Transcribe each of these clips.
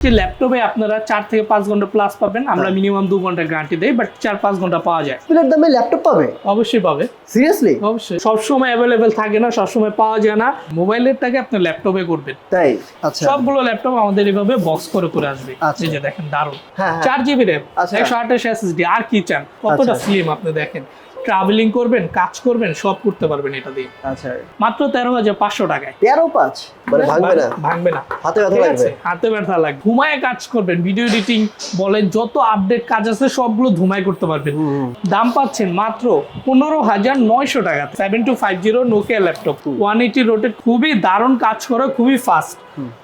যে ল্যাপটপে আপনারা চার থেকে পাঁচ ঘণ্টা প্লাস পাবেন। আমরা হ্যাঁ। মিনিমাম দু ঘণ্টা গ্যারান্টি দেই বাট চার পাঁচ ঘণ্টা পাওয়া যায়। ডিসপ্লের দামে ল্যাপটপ পাবে? অবশ্যই পাবে। সিরিয়াসলি অবশ্যই। সবসময় অ্যাভেলেবেল থাকে না সবসময় পাওয়া যায় না। মোবাইলের টাকা আপনি ল্যাপটপে করবেন। তাই? আচ্ছা। সবগুলো ল্যাপটপ আমাদের এভাবে বক্স করে করে আসবে। আচ্ছা। এই যে দেখেন দারুণ। হ্যাঁ হ্যাঁ। চার জিবি র্যাম আচ্ছা। একশো আঠাশ এসএসডি আর কি চান? কতটা আচ্ছা। স্লিম আপনি দেখেন। ট্রাভেলিং করবেন কাজ করবেন সব করতে পারবেন এটা দিয়ে। আচ্ছা। মাত্র তেরো হাজার পাঁচশো টাকায়। তেরো পাঁচ? মানে ভাঙবে না? ভাঙবে না। হাতে ব্যথা লাগবে? হাতে ব্যথা লাগবে। ঘুমায় কাজ করবেন ভিডিও এডিটিং বলেন যত আপডেট কাজ আছে সবগুলো ধুমায় করতে পারবেন। দাম পাচ্ছেন মাত্র পনেরো হাজার নয়শো টাকা। Seven two five zero Nokia laptop one eighty rotated খুবই দারুণ কাজ করে খুবই ফাস্ট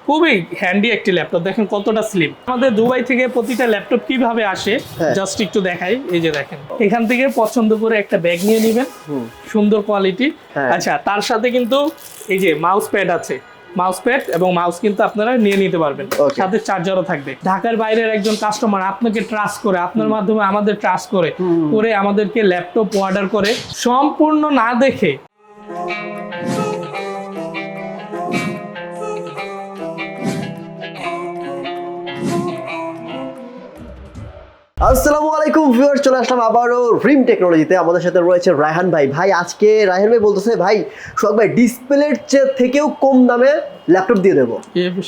খুবই হ্যান্ডি একটি ল্যাপটপ দেখেন কতটা স্লিম আমাদের দুবাই থেকে প্রতিটা ল্যাপটপ কীভাবে আসে হ্যাঁ। জাস্ট একটু দেখাই। এই যে দেখেন এখান থেকে পছন্দ করে একটা ব্যাগ নিয়ে নেবেন। সুন্দর কোয়ালিটি হ্যাঁ। আচ্ছা তার সাথে কিন্তু এই যে মাউস প্যাড আছে। মাউস প্যাড এবং মাউস কিন্তু আপনারা নিয়ে নিতে পারবেন। সাথে চার্জারও থাকবে। ঢাকার বাইরের একজন কাস্টমার আপনাকে ট্রাস্ট করে আপনার মাধ্যমে আমাদের ট্রাস্ট করে করে আমাদেরকে ল্যাপটপ অর্ডার করে। সম্পূর্ণ না দেখে আসসালামু আলাইকুম ভিউয়ার্স চলে আসলাম আবারও রিম টেকনোলজিতে। আমাদের সাথে রয়েছে রায়হান ভাই। ভাই আজকে রায়হান ভাই বলতেছে ভাই সোহাগ ভাই ডিসপ্লের থেকেও কম দামে ল্যাপটপ দিয়ে দেবো।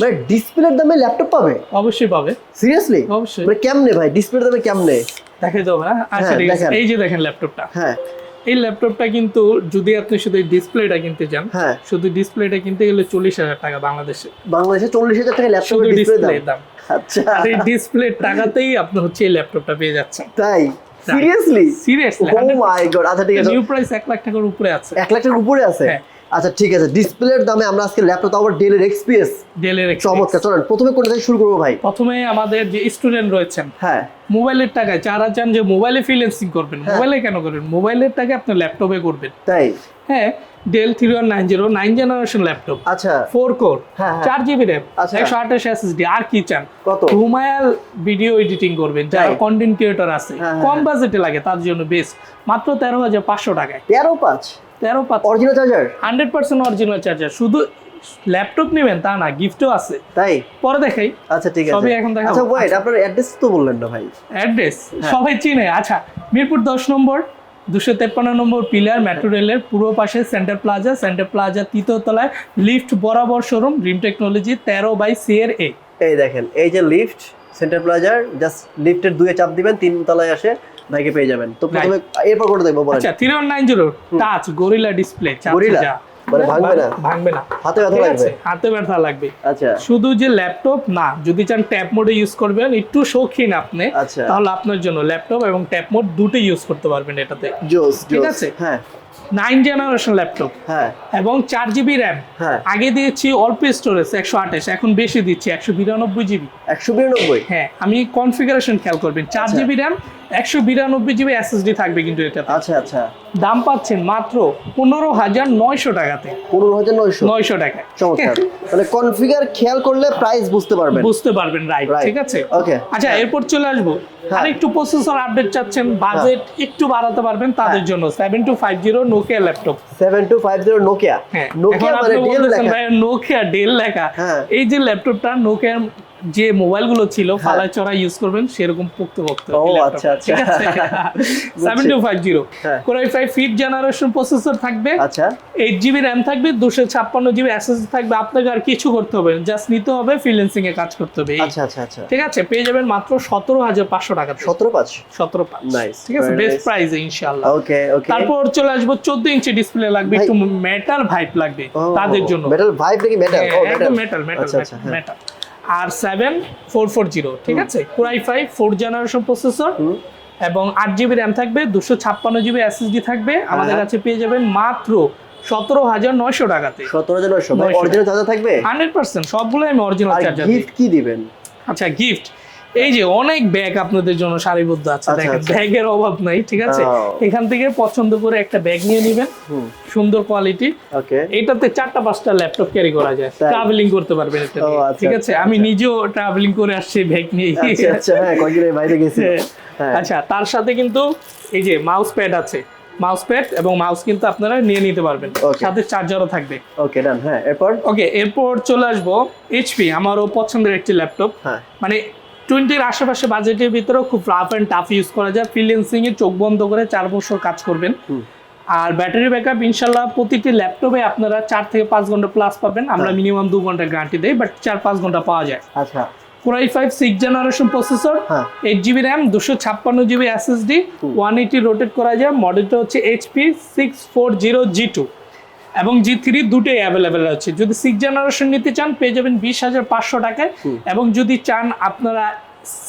মানে ডিসপ্লের দামে ল্যাপটপ পাবে? অবশ্যই পাবে। সিরিয়াসলি অবশ্যই। মানে কেমনে ভাই? ডিসপ্লের দামে কেমনে? দেখাই দেবো না? আচ্ছা হ্যাঁ, দেখান। এই যে দেখেন ল্যাপটপটা। হ্যাঁ। এই ল্যাপটপটা কিন্তু যদি আপনি শুধু ডিসপ্লেটা কিনতে চান হ্যাঁ। শুধু ডিসপ্লেটা কিনতে গেলে চল্লিশ হাজার টাকা বাংলাদেশে। বাংলাদেশে চল্লিশ হাজার টাকা ল্যাপটপের ডিসপ্লে দাম। আচ্ছা। এই ডিসপ্লের টাকাতেই আপনি হচ্ছে এই ল্যাপটপটা পেয়ে যাচ্ছেন। তাই? Seriously seriously oh my god আচ্ছা ঠিক আছে। নিউ প্রাইস এক লাখ টাকার উপরে আছে। এক লাখ টাকার উপরে আছে? হ্যাঁ। আচ্ছা ঠিক আছে। ডিসপ্লের দামে আমরা আজকে ল্যাপটপ আবার ডেলের এক্সপিএস ডেলের চমৎকার। চলেন প্রথমে কোনটা থেকে শুরু করব ভাই? প্রথমে আমাদের যে স্টুডেন্ট রয়েছেন হ্যাঁ। মোবাইলের টাকায় যারা চান যে মোবাইলে ফ্রিল্যান্সিং করবেন হ্যাঁ। মোবাইলে কেন করবেন? মোবাইলের টাকা আপনি ল্যাপটপে করবেন। তাই? হ্যাঁ Dell three one nine zero nine generation laptop. আচ্ছা। ফোর কোর হ্যাঁ, হ্যাঁ। চার জিবি র্যাম আচ্ছা। একশো আঠাশ এসএসডি আর কি চান? কত? ঘুমায়াল ভিডিও এডিটিং করবেন যারা কন্টেন্ট ক্রিয়েটর আছে। কম। বাজেটে লাগে তার জন্য বেস্ট মাত্র তেরো হাজার পাঁচশো টাকায়। তেরো পাঁচ? তেরো পাঁচ। Original charger hundred percent original charger শুধু ল্যাপটপ নেবেন তা না গিফটও আছে। তাই? পরে দেখাই। আচ্ছা ঠিক আছে। সবই এখন দেখাবো। আচ্ছা ওয়েট আপনার অ্যাড্রেস তো বললেন না ভাই। অ্যাড্রেস হ্যাঁ। সবাই চিনে। আচ্ছা মিরপুর দশ নম্বর দুশো তেপ্পান্ন নম্বর পিলার মেট্রো রেলের পূর্ব পাশে সেন্টার প্লাজা সেন্টার প্লাজা তৃতীয় তলায় লিফট বরাবর শোরুম ড্রিম টেকনোলজি তেরো বাই সি এর এ এই দেখেন এই যে লিফট সেন্টার প্লাজার জাস্ট লিফটের দুয়ে চাপ দিবেন তিন তলায় আসে। ভাইকে পেয়ে যাবেন। তো প্রথমে এরপর করে দেখব বলেন। আচ্ছা three one nine zero touch Gorilla display Gorilla? মানে ভাঙবে না? ভাঙবে না। হাতে ব্যথা লাগবে? হাতে ব্যথা লাগবে। আচ্ছা। শুধু যে ল্যাপটপ না যদি চান ট্যাব মোডে ইউজ করবেন একটু শৌখিন আপনি আচ্ছা। তাহলে আপনার জন্য ল্যাপটপ এবং ট্যাব মোড দুটোই ইউজ করতে পারবেন এটাতে। জোস ঠিক আছে? হ্যাঁ। নাইন জেনারেশন ল্যাপটপ হ্যাঁ। এবং চার জিবি র্যাম আগে দিয়েছি অল্প স্টোরেজ একশো আঠাশ এখন বেশি দিচ্ছি একশো বিরানব্বই জিবি একশো বিরানব্বই? হ্যাঁ আমি কনফিগারেশন খেয়াল করবেন চার আচ্ছা। জিবি র্যাম একশো বিরানব্বই জিবি এসএসডি থাকবে কিন্তু এটাতে। আচ্ছা আচ্ছা। দাম পাচ্ছেন মাত্র পনেরো হাজার নয়শো টাকাতে। পনেরো হাজার নয়শো। নয়শো টাকায়। চমৎকার। মানে কনফিগার খেয়াল করলে প্রাইস বুঝতে পারবেন। বুঝতে পারবেন রাইট ঠিক আছে? ওকে আচ্ছা এরপর চলে আসব। হ্যাঁ। আর একটু প্রসেসর আপডেট চাচ্ছেন বাজেট একটু বাড়াতে পারবেন তাদের হ্যাঁ। জন্য। Seven two five zero Nokia laptop seven two five zero Nokia হ্যাঁ। নোকিয়া মানে লেখা। নোকিয়া ডেল লেখা। হ্যাঁ। এই যে ল্যাপটপটা নোকিয়ার যে মোবাইলগুলো ছিল ফালায় চড়া ইউজ করবেন সেরকম ও, আচ্ছা, আচ্ছা। ঠিক আছে? সেভেন টু ফাইভ জিরো হ্যাঁ। Core i five fifth generation processor থাকবে। আচ্ছা। জিবি র্যাম থাকবে জিবি এসএসডি থাকবে। আপনাকে আর কিছু করতে হবে জাস্ট নিতে হবে ফ্রিল্যান্সিং এ কাজ করতে হবে আচ্ছা আচ্ছা আচ্ছা। ঠিক আছে? পেয়ে যাবেন মাত্র সতেরো হাজার পাঁচশো টাকা সতেরো পাঁচ? সতেরো পাঁচ। Nice, ঠিক আছে? বেস্ট. প্রাইসে ইনশাআল্লাহ। ওকে ওকে তারপর চলে আসব চোদ্দ ইঞ্চি ডিসপ্লে লাগবে একটু মেটাল ভাইপ লাগবে তাদের জন্য। মেটাল ভাইব নাকি মেটাল হ্যাঁ, একদম মেটাল মেটাল আচ্ছা আচ্ছা হ্যাঁ। মেটাল আর সেভেন ফোর ফোর জিরো ঠিক আছে? Core i five four generation processor এবং আট জিবি র্যাম থাকবে দুশো ছাপ্পান্ন জিবি এসএসডি থাকবে। আমাদের হ্যাঁ। কাছে পেয়ে যাবেন মাত্র সতেরো হাজার নয়শো টাকাতে। সতেরো হাজার নয়শো। নয়শো। অরিজিনাল চার্জার থাকবে? হান্ড্রেড পার্সেন্ট সবগুলো আমি অরিজিনাল চার্জার গিফট কি দিবেন? আচ্ছা গিফট এই যে অনেক ব্যাগ আপনাদের জন্য সারিবদ্ধ আছে আচ্ছা, দেখেন আচ্ছা। ব্যাগের অভাব নাই ঠিক আছে? এখান থেকে পছন্দ করে একটা ব্যাগ নিয়ে নেবেন। সুন্দর কোয়ালিটি এটাতে চারটা পাঁচটা ল্যাপটপ ক্যারি করা যায়। ট্রাভেলিং করতে পারবেন এটা আচ্ছা, ঠিক আছে? আচ্ছা, আমি আচ্ছা। নিজেও ট্রাভেলিং করে আসছি ব্যাগ নিয়ে। আচ্ছা আচ্ছা হ্যাঁ কয়েকদিন বাইরে গেছি। হ্যাঁ। আচ্ছা তার সাথে কিন্তু এই যে মাউস প্যাড আছে। মাউস প্যাড এবং মাউস কিন্তু আপনারা নিয়ে নিতে পারবেন। সাথে চার্জারও থাকবে। ওকে ডান হ্যাঁ এরপর? ওকে এরপর চলে আসব এইচপি আমারও পছন্দের একটি ল্যাপটপ হ্যাঁ। মানে টোয়েন্টির আশেপাশে বাজেটের ভিতরেও খুব রাফ অ্যান্ড টাফ ইউজ করা যায়। ফ্রিল্যান্সিং এ চোখ বন্ধ করে চার বছর কাজ করবেন। আর ব্যাটারি ব্যাকআপ ইনশাল্লাহ প্রতিটি ল্যাপটপে আপনারা চার থেকে পাঁচ ঘণ্টা প্লাস পাবেন। আমরা হ্যাঁ। মিনিমাম দু ঘণ্টা গ্যারান্টি দেই বাট চার পাঁচ ঘণ্টা পাওয়া যায়। আচ্ছা। Core i five six generation processor হ্যাঁ। এইট জিবি র্যাম দুশো ছাপ্পান্ন GB SSD one eighty rotate করা যায়। মডেলটা হচ্ছে HP six four zero G two এবং জি থ্রি দুটোই অ্যাভেলেবেল আছে। যদি সিক্স জেনারেশন নিতে চান পেয়ে যাবেন বিশ হাজার পাঁচশো টাকায়। এবং যদি চান আপনারা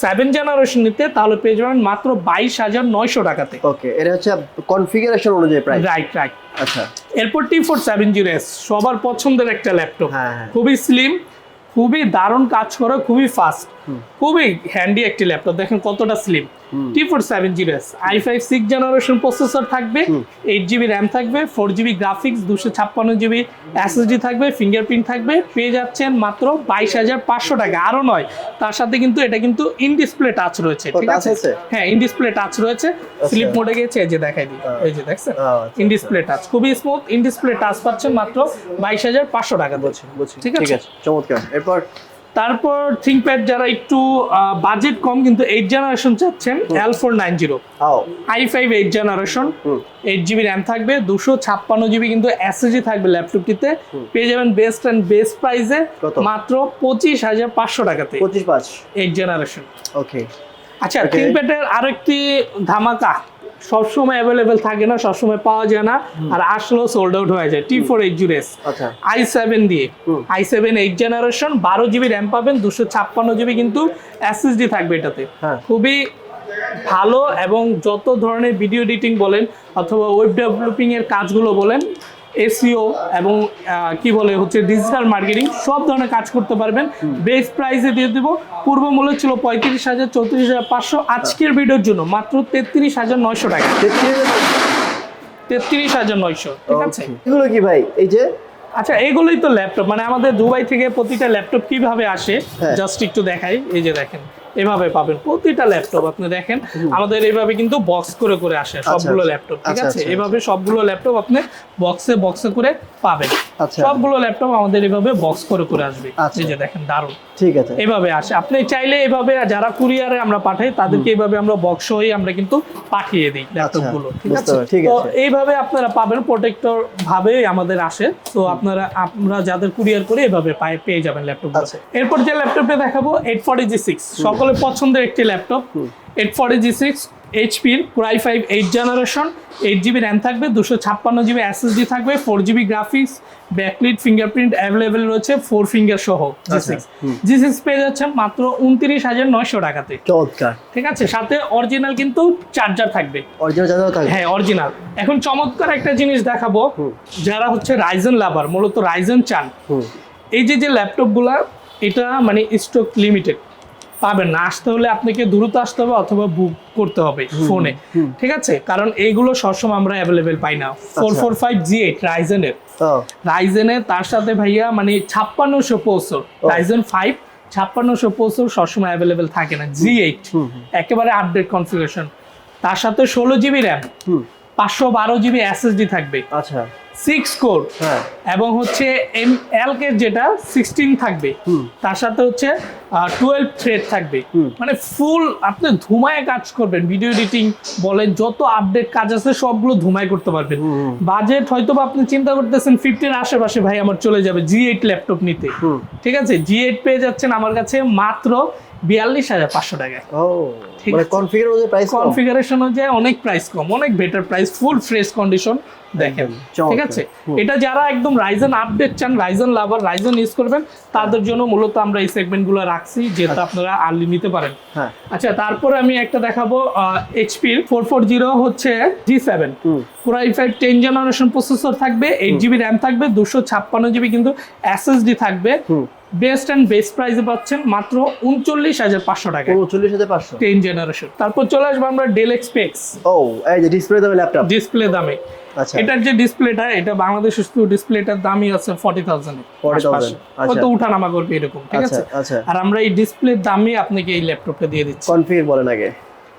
সেভেন জেনারেশন নিতে তাহলে পেয়ে যাবেন মাত্র বাইশ হাজার নয়শো টাকাতে। ওকে এটা হচ্ছে কনফিগারেশন অনুযায়ী প্রাইস রাইট রাইট আচ্ছা। এরপর T four seven zero S সবার পছন্দের একটা ল্যাপটপ হ্যাঁ। খুবই স্লিম খুবই দারুণ কাজ করে খুবই ফাস্ট খুবই হ্যান্ডি একটি ল্যাপটপ দেখেন কতটা slim T four seven zero S i five six generation processor থাকবে এইট জিবি র্যাম থাকবে ফোর জিবি গ্রাফিক্স দুশো ছাপ্পান্ন জিবি এসএসডি থাকবে ফিঙ্গারপ্রিন্ট থাকবে পেয়ে যাচ্ছেন মাত্র বাইশ হাজার পাঁচশো টাকা। আরও নয় তার সাথে কিন্তু এটা কিন্তু ইন ডিসপ্লে টাচ রয়েছে ঠিক আছে? হ্যাঁ ইন ডিসপ্লে টাচ রয়েছে। স্লিপ মোডে গেছে এই যে দেখাই দিই। এই যে দেখছেন? আচ্ছা, ইন ডিসপ্লে টাচ খুবই স্মুথ ইন ডিসপ্লে টাচ পাচ্ছেন মাত্র বাইশ হাজার পাঁচশো টাকা। ঠিক। আছে চমৎকার। এরপর? তারপর থিঙ্কপ্যাড যারা একটু বাজেট কম কিন্তু এইট জেনারেশন চাচ্ছেন L four nine zero i five eight generation eight GB RAM থাকবে দুশো ছাপ্পান্ন জিবি কিন্তু এসএসডি থাকবে ল্যাপটপটিতে পেয়ে যাবেন বেস্ট অ্যান্ড বেস্ট প্রাইসে মাত্র পঁচিশ হাজার পাঁচশো টাকাতে। পঁচিশ পাঁচ। এইট জেনারেশন ওকে আচ্ছা Okay. থিঙ্কপ্যাডের আরেকটি ধামাকা। সবসময় অ্যাভেলেবেল থাকে না সবসময় পাওয়া যায় না আর আসলেও সোল্ড আউট হয়ে যায়। T four eight zero S i seven দিয়ে। আই সেভেন এইট জেনারেশন বারো জিবি র্যাম পাবেন দুশো ছাপ্পান্ন জিবি কিন্তু এসএসডি থাকবে এটাতে। হ্যাঁ। খুবই ভালো এবং যত ধরনের ভিডিও এডিটিং বলেন অথবা ওয়েব ডেভেলপিং এর কাজগুলো বলেন এসিও এবং আহ, কি বলে হচ্ছে ডিজিটাল মার্কেটিং সব ধরনের কাজ করতে পারবেন। বেস প্রাইসে দিয়ে দেবো। পূর্ব মূল্য ছিল পঁয়ত্রিশ হাজার চৌত্রিশ হাজার পাঁচশো। আজকের ভিডিওর জন্য মাত্র তেত্রিশ হাজার নয়শো টাকা। তেত্রিশ হাজার নয়শো ঠিক আছে? এগুলো কি ভাই? এই যে? আচ্ছা এগুলোই তো ল্যাপটপ মানে আমাদের দুবাই থেকে প্রতিটা ল্যাপটপ কীভাবে আসে? হ্যাঁ। জাস্ট একটু দেখাই। এই যে দেখেন। এভাবে পাবেন। প্রতিটা ল্যাপটপ আপনি দেখেন আমাদের এইভাবে কিন্তু বক্স করে করে আসে সবগুলো আচ্ছা। ল্যাপটপ ঠিক আচ্ছা, আছে? আচ্ছা, এভাবে সবগুলো ল্যাপটপ আপনি বক্সে বক্সে করে পাবেন। আচ্ছা। সবগুলো ল্যাপটপ আমাদের এভাবে বক্স করে করে আসবে। আচ্ছা। এই যে দেখেন দারুণ। ঠিক আছে। এভাবে আসে। আপনি চাইলে এভাবে যারা কুরিয়ারে আমরা পাঠাই তাদেরকে এইভাবে আমরা বক্স হয়ে আমরা কিন্তু পাঠিয়ে দিই ল্যাপটপগুলো ঠিক আছে? তো। এইভাবে আপনারা পাবেন প্রোটেক্টর ভাবে আমাদের আসে। তো আপনারা আমরা যাদের কুরিয়ার করে এভাবে পায়ে পেয়ে যাবেন ল্যাপটপ আচ্ছা। এরপর যে ল্যাপটপটা দেখাবো এইট ফর্টি জি সিক্স সকলের পছন্দের একটি laptop eight forty G six এইচপির core i five eight generation eight GB RAM থাকবে দুশো ছাপ্পান্ন জিবি এসএসডি থাকবে four GB graphics backlit fingerprint available রয়েছে ফোর ফিঙ্গার সহ জি আচ্ছা, সিক্স জি সিক্স পেয়ে যাচ্ছেন মাত্র উনত্রিশ হাজার নয়শো টাকাতে। চমৎকার। ঠিক আছে? সাথে অরিজিনাল কিন্তু চার্জার থাকবে। অরিজিনাল জানাও থাকবে? হ্যাঁ অরিজিনাল এখন চমৎকার একটা জিনিস দেখাবো যারা হচ্ছে রাইজেন লাভার মূলত রাইজেন চান। এই যে যে ল্যাপটপগুলা এটা মানে স্টক লিমিটেড পাবেন না। আসতে হলে আপনাকে দ্রুত আসতে হবে অথবা বুক করতে হবে ফোনে ঠিক আছে? কারণ এইগুলো সবসময় আমরা অ্যাভেলেবেল পাই না। Four. Four five G eight রাইজেনের রাইজেনের তার সাথে ভাইয়া মানে ছাপ্পান্নশো পৌঁছর রাইজেন ফাইভ ছাপ্পান্নশো পৌঁছর সবসময় অ্যাভেলেবেল থাকে না। জি এইট একেবারে আপডেট কনফিগারেশন তার সাথে ষোলো জিবি র্যাম পাঁচশো বারো জিবি এসএসডি থাকবে। আচ্ছা। সিক্স কোর হ্যাঁ। এবং হচ্ছে এম এল কে যেটা সিক্সটিন থাকবে তার সাথে হচ্ছে টুয়েলভ থ্রেড থাকবে। মানে ফুল আপনি ধুমায় কাজ করবেন ভিডিও এডিটিং বলেন যত আপডেট কাজ আছে সবগুলো ধুমায় করতে পারবেন। বাজেট হয়তো বা আপনি চিন্তা করতেছেন ফিফটিন আশেপাশে ভাই আমার চলে যাবে জি এইট ল্যাপটপ নিতে। ঠিক আছে? জি এইট পেয়ে যাচ্ছেন আমার কাছে মাত্র বিয়াল্লিশ হাজার পাঁচশো টাকায়। ও ঠিক মানে প্রাইস কনফিগারেশন অনুযায়ী অনেক প্রাইস কম অনেক better price full fresh condition দেখেন। ঠিক আছে? এটা যারা একদম রাইজন আপডেট চান রাইজন লাভার রাইজন ইউজ করবেন তাদের জন্য মূলত আমরা এই সেগমেন্টগুলো রাখছি যেটা আপনারা আর্লি নিতে পারেন। হ্যাঁ। আচ্ছা তারপরে আমি একটা দেখাবো এইচপির ফোর ফোর জিরো হচ্ছে G seven hmm. Core i five ten generation processor থাকবে এইট জিবি র্যাম থাকবে দুশো ছাপ্পান্ন জিবি কিন্তু এসএসডি থাকবে। বেস্ট অ্যান্ড বেস্ট প্রাইসে পাচ্ছেন মাত্র উনচল্লিশ হাজার পাঁচশো টাকা। উনচল্লিশ হাজার পাঁচশো। টেন জেনারেশন তারপর চলে আসব আমরা ডেল এক্সপেক্স ও এই যে ডিসপ্লে দামে ল্যাপটপ ডিসপ্লে দামে। আচ্ছা। এটার যে ডিসপ্লেটা এটা বাংলাদেশ শুধু ডিসপ্লেটার দামই আছে ফর্টি থাউজেন্ড 40,000 হয়তো আচ্ছা। উঠানামা করবে এরকম ঠিক আচ্ছা আছে? আচ্ছা। আর আমরা এই ডিসপ্লের দামই আপনাকে এই ল্যাপটপটা দিয়ে দিচ্ছি। কনফিগার বলেন আগে।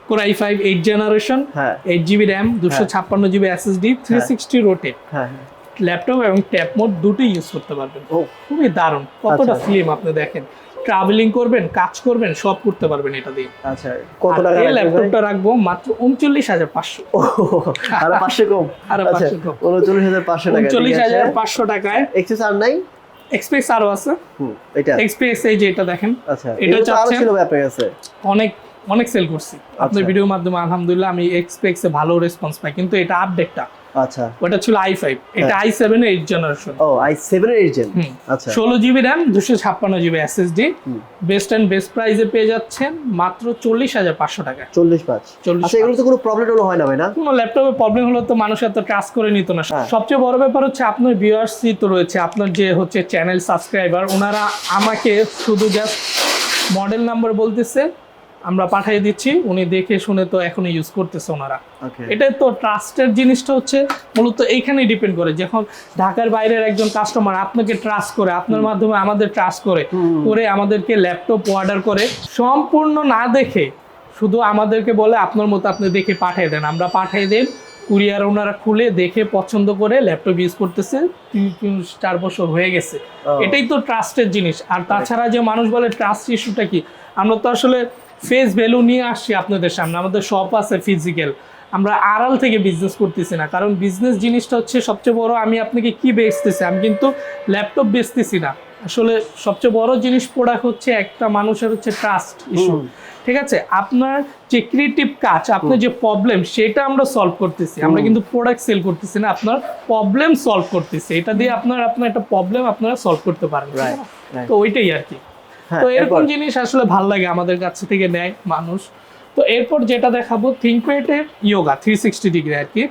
Core i five eight generation হ্যাঁ। এইট জিবি র্যাম দুশো ছাপ্পান্ন GB SSD three sixty rotate. Laptop এবং ট্যাব মোড দুটোই ইউজ করতে পারবেন। ও। খুবই দারুণ। কতটা আচ্ছা। স্লিম আপনি দেখেন। ট্রাভেলিং করবেন কাজ করবেন সব করতে পারবেন এটা দিয়ে। আচ্ছা কত টাকা এই ল্যাপটপটা রাখব মাত্র উনচল্লিশ হাজার পাঁচশো। ও আরও পাঁচশো কম। আরও আচ্ছা 500 কম। উনচল্লিশ হাজার পাঁচশো টাকা উনচল্লিশ হাজার পাঁচশো টাকায় এক্সেস আর নাই? এক্সপ্রেস আরও আছে। হুম এটা। এক্সপ্রেস এই যে এটা দেখেন আচ্ছা এটা চাচ্ছেন? ছিল আপনার কাছে অনেক অনেক সেল করছি। আপনার আচ্ছা। ভিডিওর মাধ্যমে আলহামদুলিল্লাহ আমি এক্সপেক্সে ভালো রেসপন্স পাই। কিন্তু এটা আপডেটটা আচ্ছা। ওটা ছিল আই ফাইভ এটা আই সেভেন এইট জেনারেশন ও আই সেভেন এইট জেন আচ্ছা। ষোলো জিবি র্যাম দুশো ছাপ্পান্ন GB SSD. Best and best প্রাইসে পেয়ে যাচ্ছেন মাত্র চল্লিশ হাজার পাঁচশো টাকা। চল্লিশ পাঁচ। চল্লিশ আচ্ছা এগুলো তো কোনো প্রবলেম টবলেম হয় না ভাই না? কোনো ল্যাপটপে প্রবলেম হলো তো মানুষ এত ট্রাস্ট করে নিত না। হ্যাঁ। সবচেয়ে বড় ব্যাপার হচ্ছে আপনার ভিউয়ার্সই তো রয়েছে আপনার যে হচ্ছে চ্যানেল সাবস্ক্রাইবার ওনারা আমাকে শুধু জাস্ট মডেল নাম্বার বলতেছে আমরা পাঠিয়ে দিচ্ছি উনি দেখে শুনে তো এখন ইউজ করতেছে ওনারা। এটাই তো ট্রাস্টের জিনিসটা হচ্ছে মূলত এইখানেই ডিপেন্ড করে যখন ঢাকার বাইরের একজন কাস্টমার আপনাকে ট্রাস্ট করে আপনার মাধ্যমে আমাদের ট্রাস্ট করে করে আমাদেরকে ল্যাপটপ অর্ডার করে সম্পূর্ণ না দেখে শুধু আমাদেরকে বলে আপনার মতো আপনি দেখে পাঠিয়ে দেন। আমরা পাঠিয়ে দেন কুরিয়ার ওনারা খুলে দেখে পছন্দ করে ল্যাপটপ ইউজ করতেছে চার বছর হয়ে গেছে। এটাই তো ট্রাস্টের জিনিস। আর তাছাড়া যে মানুষ বলে ট্রাস্ট ইস্যুটা কি? আমরা তো আসলে ফেস ভ্যালু নিয়ে আসছি আপনাদের সামনে। আমাদের শপ আছে ফিজিক্যাল আমরা আড়াল থেকে বিজনেস করতেছি না কারণ বিজনেস জিনিসটা হচ্ছে সবচেয়ে বড় আমি আপনাকে কি বেচতেছি? আমি কিন্তু ল্যাপটপ বেচতেছি না। আসলে সবচেয়ে বড় জিনিস প্রোডাক্ট হচ্ছে একটা মানুষের হচ্ছে ট্রাস্ট ইস্যু ঠিক আছে? আপনার যে ক্রিয়েটিভ কাজ আপনার যে প্রবলেম সেটা আমরা সলভ করতেছি। আমরা কিন্তু প্রোডাক্ট সেল করতেছি না আপনার প্রবলেম সলভ করতেছি। এটা দিয়ে আপনার আপনার একটা প্রবলেম আপনারা সলভ করতে পারেন। তো ওইটাই আর কি। তো এরকম জিনিস আসলে ভালো লাগে আমাদের কাছ থেকে নেয় মানুষ। তো এরপর যেটা দেখাবো থিঙ্কওয়েটের ইয়োগা থ্রি সিক্সটি ডিগ্রি আর কি।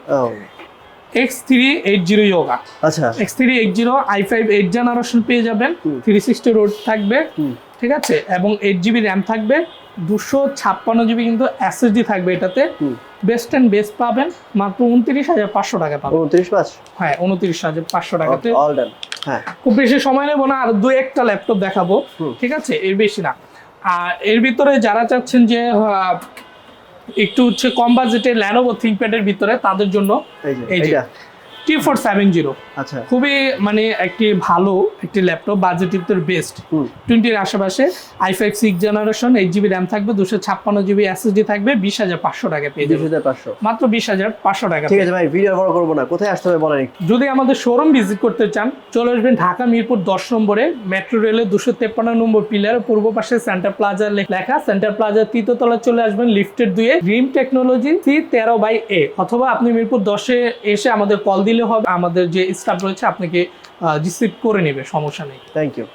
X three eight zero Yoga আচ্ছা। X three eight zero i five eight generation পেয়ে যাবেন। থ্রি সিক্সটি রোড থাকবে। ঠিক আছে? এবং এইট জিবি র্যাম থাকবে। দুশো ছাপ্পান্ন জিবি কিন্তু এসএসডি থাকবে এটাতে। বেস্ট অ্যান্ড বেস্ট পাবেন। মাত্র উনত্রিশ হাজার পাঁচশো টাকা পাবেন। উনত্রিশ হ্যাঁ উনত্রিশ হাজার পাঁচশো টাকাতে। অল ডান হ্যাঁ খুব বেশি সময় নেব না আর দু একটা ল্যাপটপ দেখাবো ঠিক আছে? এর বেশি না। আর এর ভিতরে যারা চাচ্ছেন যে একটু হচ্ছে কম বাজেটের ল্যানোভো থিঙ্কপ্যাডের ভিতরে তাদের জন্য এই যে টি ফোর সেভেন জিরো আচ্ছা। খুবই মানে একটি ভালো একটি ল্যাপটপ ভিতরে বেস্ট টোয়েন্টির আশেপাশে i five six generation eight GB RAM থাকবে দুশো ছাপ্পান্ন জিবি এসএসডি থাকবে বিশ হাজার পাঁচশো টাকা পেয়ে বিশ হাজার পাঁচশো। মাত্র বিশ হাজার পাঁচশো টাকা ঠিক আছে ভাই ভিডিও বড় করব না। কোথায় আসতে হবে বলেন যদি আমাদের শোরুম ভিজিট করতে চান চলে আসবেন ঢাকা মিরপুর দশ নম্বরে মেট্রো রেলের দুশো তেপ্পান্ন নম্বর পিলার পূর্ব পাশে সেন্টার প্লাজা লেখা সেন্টার প্লাজা তৃতীয়তলা চলে আসবেন লিফটের দুয়ে ড্রিম টেকনোলজি সি তেরো বাই এ অথবা আপনি মিরপুর দশে এসে আমাদের কল দিলে হবে। আমাদের যে স্টাফ রয়েছে আপনাকে রিসিভ করে নেবে সমস্যা নেই। Thank you